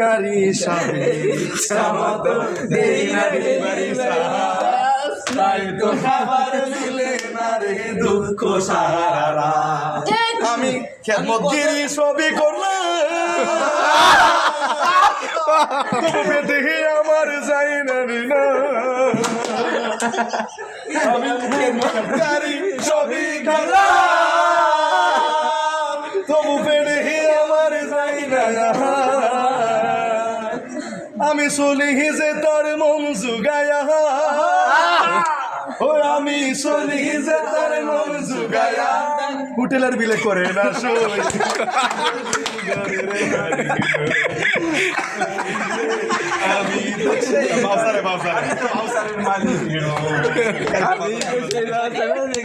কারি দেই না delivery charge তাই তো খাবার মিলে না রে দুঃখ সারা আমি খেদমতগিরি ছবি করলাম পেটে আমার যাই না রে না। আমি খেদমতগারি ছবি করলাম তবু পেটে আমার যাই না আমি চলি যে তোর মন জুগায়া। ও, আমি চলি যে তোর মন জুগায়া। হোটেলের বিলে করে না আমি তো সেই বাউসারে বাউসারে বাউসারের মালিক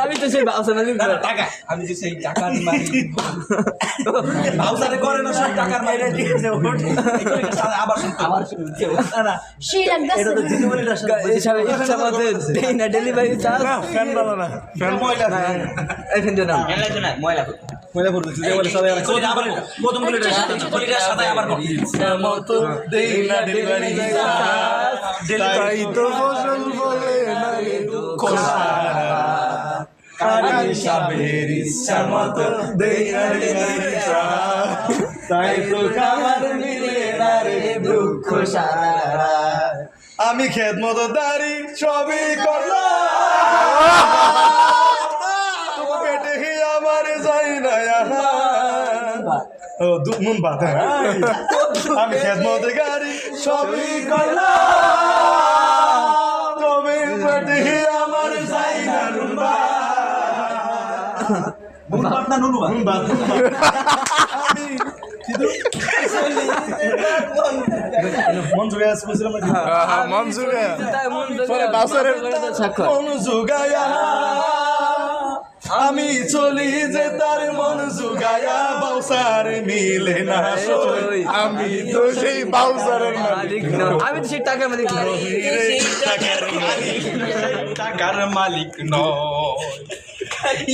আমি তো সেই বাউসা নামি টাকা আমি যে সেই টাকার মালিক ভাউসারে করে না সব টাকার মালিক দিয়েছে আবার শুনতে আবার সেই লাগতেছে এটা তো দিদিমণিটার ইচ্ছা মতো দেই না ডেলিভারি চার্জ ফ্যান ভালো না ফ্যান ময়লা এই ফিন্দু না ময়লা পড়তেছে যে বলে সবাই আবার সাথে সাথে আবার মতো দেই না ডেলিভারি তাই তো ফসল বলে না রে দুঃখ সারা কারি সাবের ইচ্ছা মতো দেই না ডেলিভারি তাই তো খাবার মিলে না রে দুঃখ সারা আমি খেত মতো দাড়ি ছবি করলাম। নুন বাদ হ্যাঁ। আমি খেত মতো গাড়ি ছবি করলাম। তবে আমার যাই না নুন বাদ না নুন বাদ নুন বাদ। আমি মন আমি চলি যে তার মন জুগায়া বাউসার মিলে না সই। আমি তো সেই বাউসারের মালিক না। আমি তো সেই টাকার মালিক না টাকার মালিক টাকার মালিক নয়